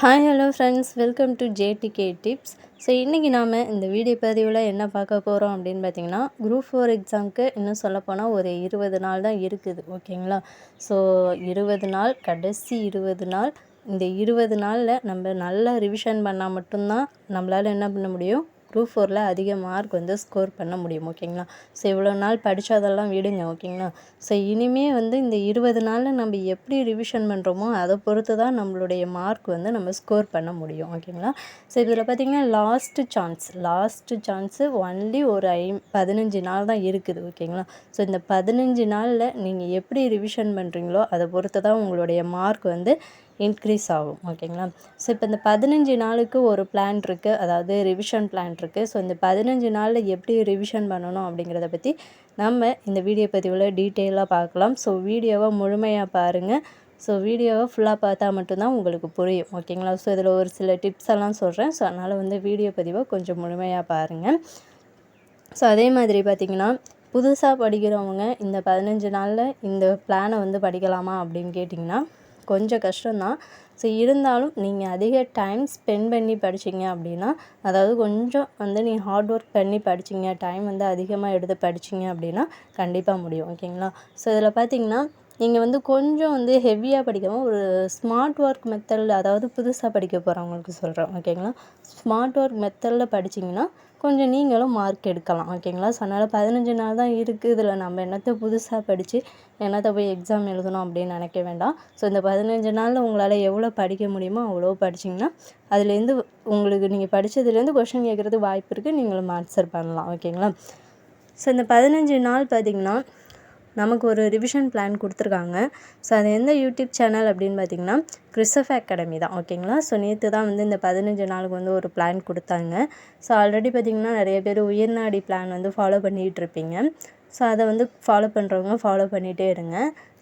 Hi hello friends welcome to JDK tips so இன்றைக்கி நாம் இந்த வீடியோ பதிவில் என்ன பார்க்க போகிறோம் அப்படின்னு பார்த்தீங்கன்னா குரூப் ஃபோர் எக்ஸாமுக்கு இன்னும் சொல்லப்போனால் ஒரு இருபது நாள் தான் இருக்குது ஓகேங்களா? ஸோ இருபது நாள் கடைசி இருபது நாள். இந்த இருபது நாளில் நம்ம நல்லா ரிவிஷன் பண்ணால் மட்டும்தான் நம்மளால் என்ன பண்ண முடியும்? குரூப் ஃபோரில் அதிக மார்க் வந்து ஸ்கோர் பண்ண முடியும் ஓகேங்களா ஸோ இவ்வளோ நாள் படித்ததெல்லாம் விடுங்க ஓகேங்களா ஸோ இனிமேல் வந்து இந்த இருபது நாளில் நம்ம எப்படி ரிவிஷன் பண்ணுறோமோ அதை பொறுத்து தான் நம்மளுடைய மார்க் வந்து நம்ம ஸ்கோர் பண்ண முடியும் ஓகேங்களா ஸோ இதில் பார்த்திங்கன்னா last chance last chance only ஒரு ஐ பதினஞ்சு நாள் தான் இருக்குது ஓகேங்களா ஸோ இந்த பதினஞ்சு நாளில் நீங்கள் எப்படி ரிவிஷன் பண்ணுறீங்களோ அதை பொறுத்து தான் உங்களுடைய மார்க் வந்து இன்க்ரீஸ் ஆகும் ஓகேங்களா ஸோ இப்போ இந்த பதினஞ்சு நாளுக்கு ஒரு பிளான் இருக்குது அதாவது ரிவிஷன் பிளான் இருக்குது ஸோ இந்த பதினஞ்சு நாளில் எப்படி ரிவிஷன் பண்ணணும் அப்படிங்கிறத பற்றி நம்ம இந்த வீடியோ பதிவில் டீட்டெயிலாக பார்க்கலாம். ஸோ வீடியோவை முழுமையாக பாருங்கள் ஸோ வீடியோவை ஃபுல்லாக பார்த்தா மட்டும்தான் உங்களுக்கு புரியும் ஓகேங்களா ஸோ இதில் ஒரு சில டிப்ஸ் எல்லாம் சொல்கிறேன் ஸோ அதனால் வந்து வீடியோ பதிவை கொஞ்சம் முழுமையாக பாருங்கள் ஸோ அதே மாதிரி பார்த்திங்கன்னா புதுசாக படிக்கிறவங்க இந்த பதினஞ்சு நாளில் இந்த பிளானை வந்து படிக்கலாமா அப்படின்னு கேட்டிங்கன்னா கொஞ்சம் கஷ்டம்தான். ஸோ இருந்தாலும் நீங்கள் அதிக டைம் ஸ்பெண்ட் பண்ணி படிச்சிங்க அப்படின்னா அதாவது கொஞ்சம் வந்து நீங்கள் ஹார்ட் ஒர்க் பண்ணி படிச்சிங்க டைம் வந்து அதிகமாக எடுத்து படிச்சிங்க அப்படின்னா கண்டிப்பாக முடியும். ஓகேங்களா ஸோ இதில் பார்த்தீங்கன்னா நீங்கள் வந்து கொஞ்சம் வந்து ஹெவியாக படிக்காமல் ஒரு ஸ்மார்ட் ஒர்க் மெத்தடில் அதாவது புதுசாக படிக்க போகிறவங்களுக்கு சொல்கிறேன் ஓகேங்களா ஸ்மார்ட் ஒர்க் மெத்தடில் படிச்சிங்கன்னா கொஞ்சம் நீங்களும் மார்க் எடுக்கலாம் ஓகேங்களா ஸோ அதனால் பதினஞ்சு நாள் தான் இருக்குது இதில் நம்ம என்னத்தை புதுசாக படித்து என்னத்தை போய் எக்ஸாம் எழுதணும் அப்படின்னு நினைக்க வேண்டாம். ஸோ இந்த பதினஞ்சு நாளில் உங்களால் எவ்வளோ படிக்க முடியுமோ அவ்வளோ படிச்சிங்கன்னா அதுலேருந்து உங்களுக்கு நீங்கள் படித்ததுலேருந்து கொஷின் கேட்குறதுக்கு வாய்ப்பு இருக்குது நீங்களும் ஆன்சர் பண்ணலாம் ஓகேங்களா ஸோ இந்த பதினஞ்சு நாள் பார்த்திங்கன்னா நமக்கு ஒரு ரிவிஷன் பிளான் கொடுத்துருக்காங்க. ஸோ அது எந்த யூடியூப் சேனல் அப்படின்னு பார்த்தீங்கன்னா கிறிஸ்டஃப் அகாடமி தான். ஓகேங்களா ஸோ நேற்று தான் வந்து இந்த பதினஞ்சு நாளுக்கு வந்து ஒரு பிளான் கொடுத்தாங்க. ஸோ ஆல்ரெடி பார்த்திங்கன்னா நிறைய பேர் உயர்நாடி பிளான் வந்து ஃபாலோ பண்ணிகிட்டு இருப்பீங்க ஸோ அதை வந்து ஃபாலோ பண்ணுறவங்க ஃபாலோ பண்ணிகிட்டே இருங்க.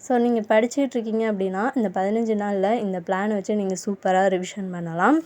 ஸோ நீங்கள் படிச்சுட்ருக்கீங்க அப்படின்னா இந்த பதினஞ்சு நாளில் இந்த பிளானை வச்சு நீங்கள் சூப்பராக ரிவிஷன் பண்ணலாம்.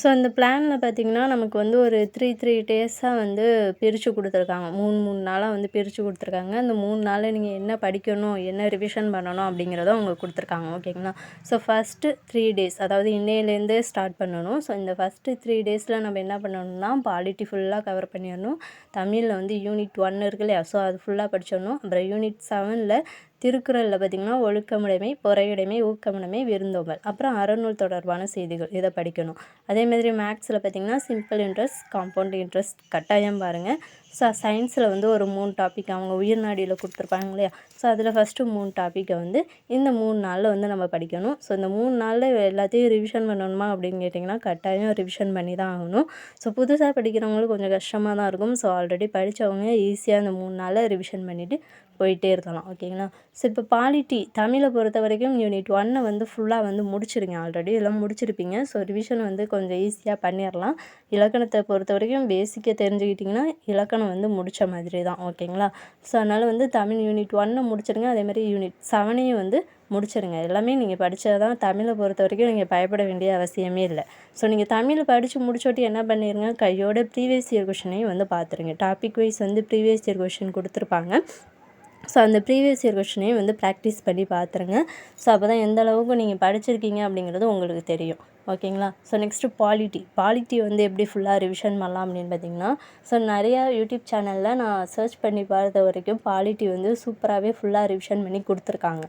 ஸோ அந்த பிளானில் பார்த்திங்கன்னா நமக்கு வந்து ஒரு த்ரீ த்ரீ டேஸாக வந்து பிரித்து கொடுத்துருக்காங்க. மூணு மூணு நாளாக வந்து பிரித்து கொடுத்துருக்காங்க. அந்த மூணு நாளில் நீங்கள் என்ன படிக்கணும் என்ன ரிவிஷன் பண்ணணும் அப்படிங்கிறத அவங்க கொடுத்துருக்காங்க. ஓகேங்களா ஸோ ஃபஸ்ட்டு த்ரீ டேஸ் அதாவது இன்னையிலேருந்தே ஸ்டார்ட் பண்ணணும். ஸோ இந்த ஃபஸ்ட்டு த்ரீ டேஸில் நம்ம என்ன பண்ணணும்னா பாலிட்டி ஃபுல்லாக கவர் பண்ணிடணும். தமிழில் வந்து யூனிட் ஒன் இருக்கு இல்லையா? ஸோ அது ஃபுல்லாக படிச்சிடணும். அப்புறம் யூனிட் செவனில் திருக்குறளில் பார்த்திங்கன்னா ஒழுக்கமுடைமை பொறையுடைமை ஊக்கமுடைமை விருந்தோம்பல். அப்புறம் அறநூல் தொடர்பான செய்திகள் இதை படிக்கணும். அதே மாதிரி மேக்ஸில் பார்த்திங்கன்னா சிம்பிள் இன்ட்ரெஸ்ட் காம்பவுண்ட் இன்ட்ரெஸ்ட் கட்டாயம் பாருங்கள் ஸோ சயின்ஸில் வந்து ஒரு மூணு டாபிக் அவங்க உயிர்நாடியில் கொடுத்துருப்பாங்க இல்லையா? ஸோ அதில் ஃபஸ்ட்டு மூணு டாப்பிக்கை வந்து இந்த மூணு நாளில் வந்து நம்ம படிக்கணும். ஸோ இந்த மூணு நாளில் எல்லாத்தையும் ரிவிஷன் பண்ணணுமா அப்படின்னு கேட்டிங்கன்னா கட்டாயம் ரிவிஷன் பண்ணி தான் ஆகணும். ஸோ புதுசாக படிக்கிறவங்களுக்கு கொஞ்சம் கஷ்டமாக தான் இருக்கும். ஸோ ஆல்ரெடி படித்தவங்க ஈஸியாக அந்த மூணு நாளில் ரிவிஷன் பண்ணிவிட்டு போயிட்டே இருக்கலாம். ஓகேங்களா ஸோ இப்போ பாலிட்டி தமிழை பொறுத்த வரைக்கும் யூனிட் ஒன்னை வந்து ஃபுல்லாக வந்து முடிச்சிருங்க ஆல்ரெடி எல்லாம் முடிச்சிருப்பீங்க. ஸோ ரிவிஷன் வந்து கொஞ்சம் ஈஸியாக பண்ணிடலாம் இலக்கணத்தை பொறுத்த வரைக்கும் பேசிக்காக தெரிஞ்சுக்கிட்டிங்கன்னா இலக்கணம் வந்து முடித்த மாதிரி தான் ஓகேங்களா? ஸோ அதனால் வந்து தமிழ் யூனிட் ஒன்னை முடிச்சிருங்க. அதே மாதிரி யூனிட் செவனையும் வந்து முடிச்சிருங்க. எல்லாமே நீங்கள் படித்தா தான் தமிழை பொறுத்த வரைக்கும் நீங்கள் பயப்பட வேண்டிய அவசியமே இல்லை. ஸோ நீங்கள் தமிழ் படித்து முடிச்சோட்டி என்ன பண்ணிடுங்க கையோட ப்ரீவியஸ் இயர் கொஷினையும் வந்து பார்த்துருங்க டாபிக் வைஸ் வந்து ப்ரீவியஸ் இயர் கொஷின் கொடுத்துருப்பாங்க. ஸோ அந்த ப்ரீவியஸ் இயர் கொஷினையும் வந்து ப்ராக்டிஸ் பண்ணி பார்த்துருங்க ஸோ அப்போ தான் எந்த அளவுக்கு நீங்கள் படிச்சிருக்கீங்க அப்படிங்கிறது உங்களுக்கு தெரியும். ஓகேங்களா ஸோ நெக்ஸ்ட்டு பாலிட்டி பாலிட்டி வந்து எப்படி ஃபுல்லாக ரிவிஷன் பண்ணலாம் அப்படின்னு பார்த்தீங்கன்னா ஸோ நிறையா யூடியூப் சேனலில் நான் சர்ச் பண்ணி பார்த்த வரைக்கும் பாலிட்டி வந்து சூப்பராகவே ஃபுல்லாக ரிவிஷன் பண்ணி கொடுத்துருக்காங்க.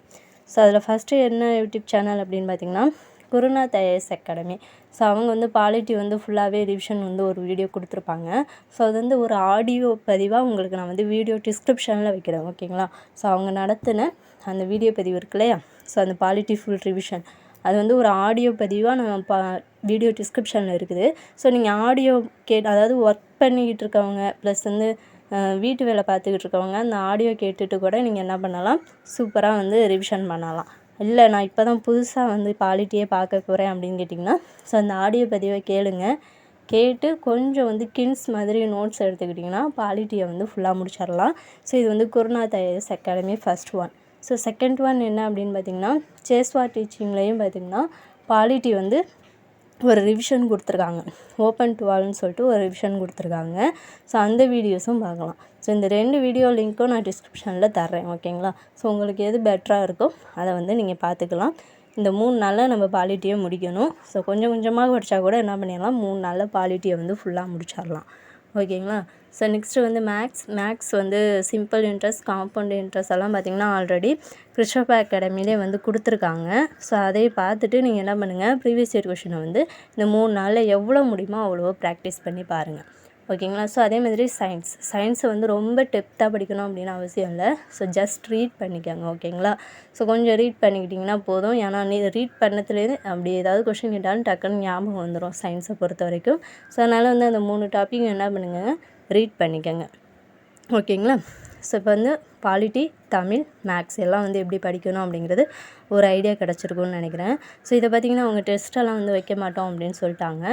ஸோ அதில் ஃபஸ்ட்டு என்ன யூடியூப் சேனல் அப்படின்னு பார்த்தீங்கன்னா குருநாத் ஐஏஎஸ் அகாடமி. ஸோ அவங்க வந்து பாலிட்டி வந்து ஃபுல்லாகவே ரிவிஷன் வந்து ஒரு வீடியோ கொடுத்துருப்பாங்க. ஸோ அது வந்து ஒரு ஆடியோ பதிவாக உங்களுக்கு நான் வந்து வீடியோ டிஸ்கிரிப்ஷனில் வைக்கிறேன் ஓகேங்களா ஸோ அவங்க நடத்தின அந்த வீடியோ பதிவு இருக்கு இல்லையா? ஸோ அந்த பாலிட்டி ஃபுல் ரிவிஷன் அது வந்து ஒரு ஆடியோ பதிவாக நம்ம பா வீடியோ டிஸ்கிரிப்ஷனில் இருக்குது. ஸோ நீங்கள் ஆடியோ கேட் அதாவது ஒர்க் பண்ணிக்கிட்டு இருக்கவங்க ப்ளஸ் வந்து வீட்டு வேலை பார்த்துக்கிட்டு இருக்கவங்க அந்த ஆடியோ கேட்டுட்டு கூட நீங்கள் என்ன பண்ணலாம்? சூப்பராக வந்து ரிவிஷன் பண்ணலாம். இல்லை நான் இப்போ தான் புதுசாக வந்து குவாலிட்டியே பார்க்க போகிறேன் அப்படின்னு கேட்டிங்கன்னா ஸோ அந்த ஆடியோ பதிவை கேளுங்க. கேட்டு கொஞ்சம் வந்து கின்ஸ் மாதிரி நோட்ஸ் எடுத்துக்கிட்டிங்கன்னா பாலிட்டியை வந்து ஃபுல்லாக முடிச்சிடலாம். ஸோ இது வந்து குருநா IAS academy first one so second one என்ன அப்படின்னு பார்த்திங்கன்னா சேஸ்வா டீச்சிங்லேயும் பார்த்திங்கன்னா குவாலிட்டி வந்து ஒரு ரிவிஷன் கொடுத்துருக்காங்க. ஓப்பன் டு ஆல்னு சொல்லிட்டு ஒரு ரிவிஷன் கொடுத்துருக்காங்க. ஸோ அந்த வீடியோஸும் பார்க்கலாம். ஸோ இந்த ரெண்டு வீடியோ லிங்க்கும் நான் டிஸ்கிரிப்ஷனில் தர்றேன் ஓகேங்களா ஸோ உங்களுக்கு எது பெட்டராக இருக்கோ அதை வந்து நீங்கள் பார்த்துக்கலாம். இந்த மூணு நாளில் நம்ம பாலிட்டியை முடிக்கணும். ஸோ கொஞ்சம் கொஞ்சமாக படித்தா கூட என்ன பண்ணிடலாம்? மூணு நாளில் பாலிட்டியை வந்து ஃபுல்லாக முடிச்சிடலாம். ஓகேங்களா? ஸோ நெக்ஸ்ட்டு வந்து மேக்ஸ் மேக்ஸ் வந்து சிம்பிள் இன்ட்ரெஸ்ட் காம்பவுண்ட் இன்ட்ரெஸ்ட் எல்லாம் பார்த்திங்கன்னா ஆல்ரெடி கிருஷ்ணப்பா அகாடமிலே வந்து கொடுத்துருக்காங்க. ஸோ அதை பார்த்துட்டு நீங்கள் என்ன பண்ணுங்கள் ப்ரீவியஸ் இயர் கொஷினை வந்து இந்த மூணு நாளில் எவ்வளோ முடியுமோ அவ்வளோ ப்ராக்டிஸ் பண்ணி பாருங்கள் ஓகேங்களா? ஸோ அதே மாதிரி சயின்ஸ் சயின்ஸை வந்து ரொம்ப டெப்த்தாக படிக்கணும் அப்படின்னு அவசியம் இல்லை. ஸோ ஜஸ்ட் ரீட் பண்ணிக்கோங்க ஓகேங்களா? ஸோ கொஞ்சம் ரீட் பண்ணிக்கிட்டிங்கன்னா போதும். ஏன்னா நீ ரீட் பண்ணத்துலேருந்து அப்படி ஏதாவது கொஷின் கேட்டாலும் டக்குன்னு ஞாபகம் வந்துடும் சயின்ஸை பொறுத்த வரைக்கும். ஸோ அதனால் வந்து அந்த மூணு டாப்பிக் என்ன பண்ணுங்க? ரீட் பண்ணிக்கோங்க. ஓகேங்களா? ஸோ இப்போ வந்து பாலிட்டி தமிழ் மேக்ஸ் எல்லாம் வந்து எப்படி படிக்கணும் அப்படிங்கிறது ஒரு ஐடியா கிடச்சிருக்குன்னு நினைக்கிறேன். ஸோ இதை பார்த்திங்கன்னா அவங்க டெஸ்ட்டெல்லாம் வந்து வைக்க மாட்டோம் அப்படின்னு சொல்லிட்டாங்க.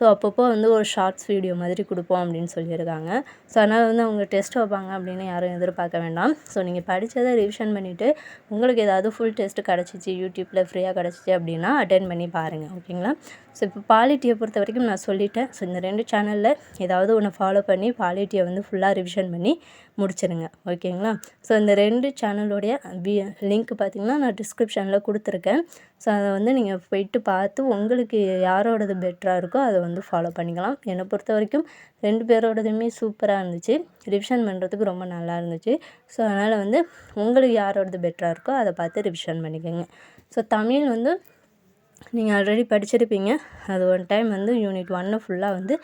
ஸோ அப்பப்போ வந்து ஒரு ஷார்ட்ஸ் வீடியோ மாதிரி கொடுப்போம் அப்படின்னு சொல்லியிருக்காங்க. ஸோ அதனால் வந்து அவங்க டெஸ்ட் வைப்பாங்க அப்படின்னு யாரும் எதிர்பார்க்க வேண்டாம். ஸோ நீங்கள் படித்ததை ரிவிஷன் பண்ணிவிட்டு உங்களுக்கு ஏதாவது ஃபுல் டெஸ்ட் கிடச்சிச்சு யூடியூப்பில் ஃப்ரீயாக கிடச்சிச்சு அப்படின்னா அட்டன் பண்ணி பாருங்கள் ஓகேங்களா ஸோ இப்போ பாலிட்டியை பொறுத்த வரைக்கும் நான் சொல்லிட்டேன். ஸோ இந்த ரெண்டு சேனலில் ஏதாவது ஒன்று ஃபாலோ பண்ணி பாலிட்டியை வந்து ஃபுல்லாக ரிவிஷன் பண்ணி முடிச்சிருங்க ஓகேங்களா ஸோ இந்த ரெண்டு சேனலோடைய வி லிங்க் பார்த்திங்கன்னா நான் டிஸ்கிரிப்ஷனில் கொடுத்துருக்கேன். ஸோ அதை வந்து நீங்கள் போயிட்டு பார்த்து உங்களுக்கு யாரோடது பெட்டராக இருக்கோ அதை வந்து ஃபாலோ பண்ணிக்கலாம். என்னை பொறுத்த வரைக்கும் ரெண்டு பேரோடதுமே சூப்பராக இருந்துச்சு. ரிவிஷன் பண்ணுறதுக்கு ரொம்ப நல்லா இருந்துச்சு. ஸோ அதனால் வந்து உங்களுக்கு யாரோடது பெட்டராக இருக்கோ அதை பார்த்து ரிவிஷன் பண்ணிக்கோங்க. ஸோ தமிழ் வந்து நீங்கள் ஆல்ரெடி படிச்சிருப்பீங்க. அது ஒன் டைம் வந்து யூனிட் ஒன்று ஃபுல்லாக வந்து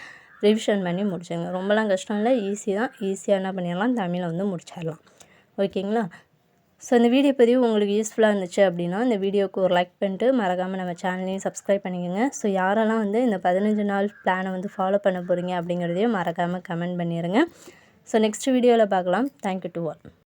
ரிவிஷன் பண்ணி முடிச்சுங்க. ரொம்பலாம் கஷ்டம் இல்லை. ஈஸி தான். ஈஸியாக என்ன பண்ணிடலாம்? தமிழை வந்து முடிச்சிடலாம். ஓகேங்களா ஸோ இந்த வீடியோ பதிவு உங்களுக்கு யூஸ்ஃபுல்லாக இருந்துச்சு அப்படின்னா இந்த வீடியோவுக்கு ஒரு லைக் பண்ணிட்டு மறக்காமல் நம்ம சேனலையும் சப்ஸ்கிரைப் பண்ணிக்கோங்க. ஸோ யாரெல்லாம் வந்து இந்த பதினஞ்சு நாள் பிளானை வந்து ஃபாலோ பண்ண போகிறீங்க அப்படிங்கிறதையும் மறக்காமல் கமெண்ட் பண்ணிடுங்க ஸோ நெக்ஸ்ட் வீடியோவில் பார்க்கலாம். Thank you to all